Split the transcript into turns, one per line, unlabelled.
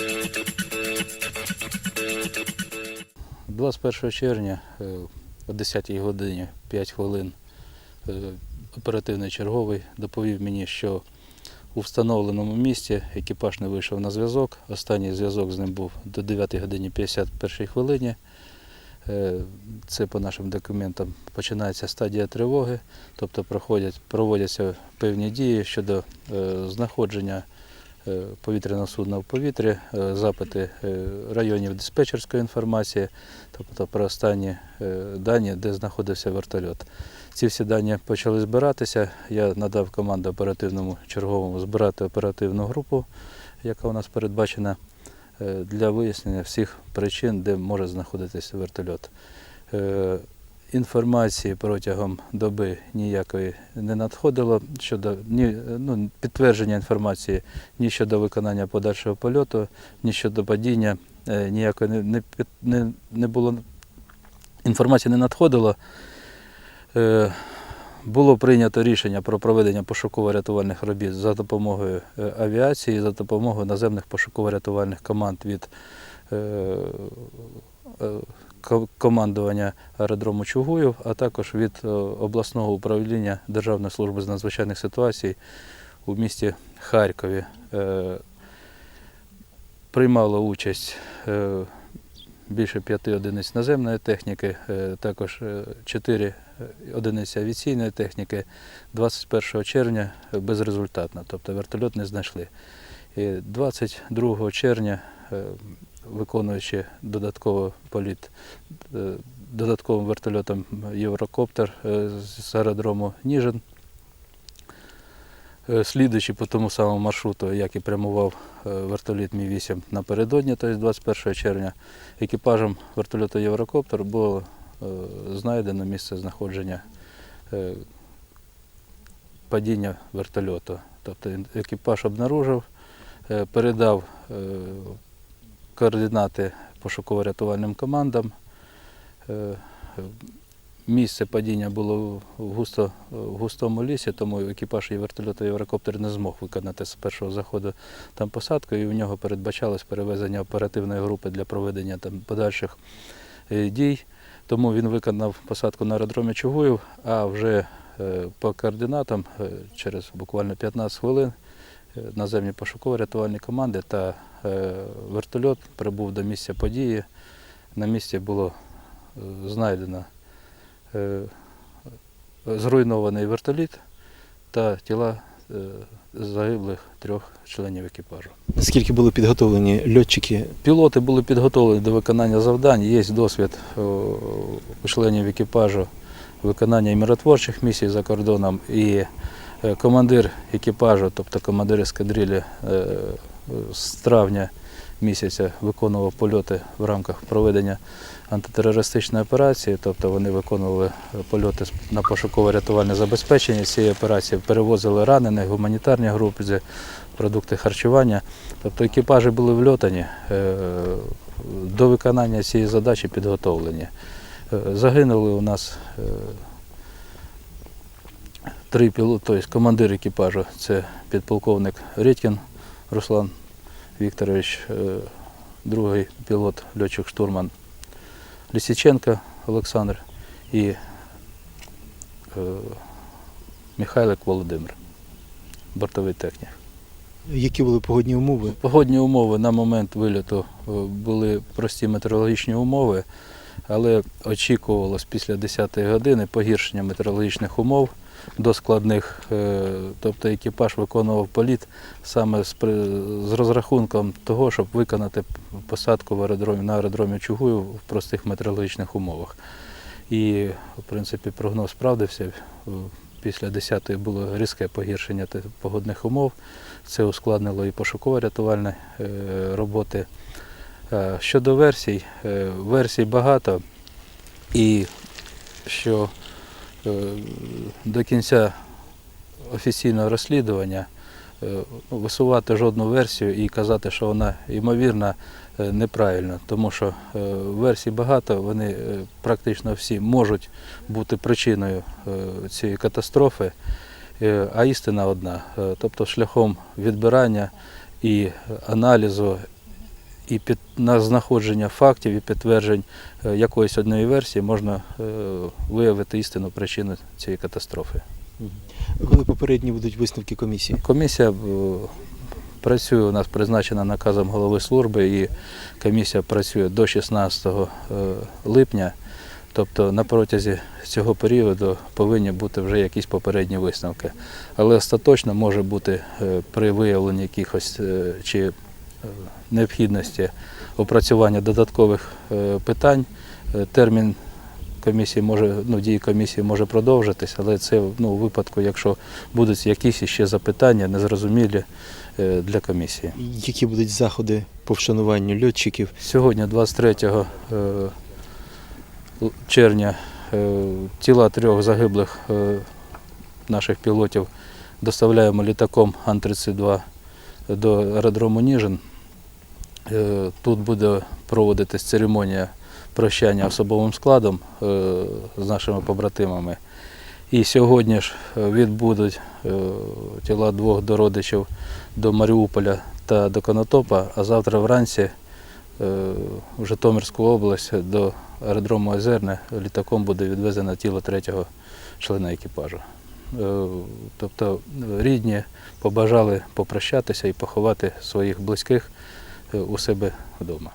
– 21 червня е, о 10 годині 5 хвилин е, оперативний черговий доповів мені, що у встановленому місці екіпаж не вийшов на зв'язок. Останній зв'язок з ним був до 9 годині 51 хвилині. Е, Це по нашим документам починається стадія тривоги, тобто проводяться певні дії щодо знаходження повітряного судна в повітрі, е, запити е, районів диспетчерської інформації, тобто про останні е, дані, де знаходився вертольот. Ці всі дані почали збиратися. Я надав команду оперативному черговому збирати оперативну групу, яка у нас передбачена е, для вияснення всіх причин, де може знаходитися вертольот. Інформації протягом доби ніякої не надходило щодо ні, ну, підтвердження інформації ні щодо виконання подальшого польоту, ні щодо падіння. е, Ніякої не, не, не, було інформації не надходило. Е, Було прийнято рішення про проведення пошуково-рятувальних робіт за допомогою е, авіації, за допомогою наземних пошуково-рятувальних команд від командування аеродрому Чугуїв, а також від е, обласного управління Державної служби з надзвичайних ситуацій у місті Харкові. Е, Приймало участь е, більше п'яти одиниць наземної техніки, також чотири одиниці авіаційної техніки. 21 червня безрезультатно, тобто вертольот не знайшли. І 22 червня, виконуючи додатково політ е, додатковим вертольотом Єврокоптер е, з аеродрому Ніжин, е, слідуючи по тому самому маршруту, як і прямував вертоліт Мі-8 напередодні, тобто 21 червня, екіпажем вертольоту Єврокоптер було знайдено місце знаходження падіння вертольоту. Тобто екіпаж обнаружив, передав координати пошуково-рятувальним командам. Е, Місце падіння було в, густо, в густому лісі, тому екіпаж і вертольоту Єврокоптер не змог виконати з першого заходу там посадку, і в нього передбачалось перевезення оперативної групи для проведення там подальших е, дій. Тому він виконав посадку на аеродромі Чугуїв, а вже е, по координатам через буквально 15 хвилин наземні пошуково-рятувальні команди та е, вертольот прибув до місця події. На місці було е, знайдено е, зруйнований вертоліт та тіла загиблих трьох членів екіпажу.
Наскільки були підготовлені льотчики?
Пілоти були підготовлені до виконання завдань. Є досвід у членів екіпажу виконання і миротворчих місій за кордоном. І командир екіпажу, тобто командир ескадрилі, е, з травня місяця виконував польоти в рамках проведення антитерористичної операції, тобто вони виконували е, польоти на пошуково-рятувальне забезпечення. Цієї операції перевозили ранених, гуманітарні групи, продукти харчування. Тобто екіпажі були вльотані, е, до виконання цієї задачі підготовлені. Е, Загинули у нас е, три пілоти, тобто командир екіпажу це підполковник Редькін Руслан Вікторович, е, другий пілот, льотчик штурман Лісіченко Олександр і е, Михайлик Володимир, бортовий технік.
Які були погодні умови?
Погодні умови на момент вильоту е, були прості метеорологічні умови, але очікувалось після 10-ї години погіршення метеорологічних умов до складних. е, Тобто екіпаж виконував політ саме з, з розрахунком того, щоб виконати посадку в аеродромі, на аеродромі Чугуїв в простих метеорологічних умовах. І, в принципі, прогноз справдився. Е, Після 10-ї було різке погіршення погодних умов. Це ускладнило і пошуково-рятувальні е, роботи. Щодо версій, версій багато, і що до кінця офіційного розслідування е, висувати жодну версію і казати, що вона ймовірна, е, неправильно, тому що е, версій багато, вони е, практично всі можуть бути причиною е, цієї катастрофи. Е, А істина одна. Е, Тобто шляхом відбирання і аналізу і під, на знаходження фактів і підтверджень е, якоїсь одної версії можна е, виявити істинну причину цієї катастрофи.
Коли попередні будуть висновки комісії?
Комісія е, працює, у нас призначена наказом голови служби, і комісія працює до 16 е, липня. Тобто на протязі цього періоду повинні бути вже якісь попередні висновки. Але остаточно може бути при виявленні якихось чи необхідності опрацювання додаткових е, питань. е, Термін комісії може, ну, дії комісії може продовжитись, але це ну, у випадку, якщо будуть якісь іще запитання, незрозумілі е, для комісії.
Які будуть заходи по вшануванню льотчиків?
Сьогодні, 23 е, червня, е, тіла трьох загиблих е, наших пілотів доставляємо літаком Ан-32 до аеродрому Ніжин. Е, Тут буде проводитись церемонія прощання особовим складом е, з нашими побратимами. І сьогодні ж е, відбудуть тіла двох дородичів до Маріуполя та до Конотопа, а завтра вранці в Житомирську область до аеродрому Озерне літаком буде відвезено тіло третього члена екіпажу. Тобто рідні побажали попрощатися і поховати своїх близьких у себе вдома.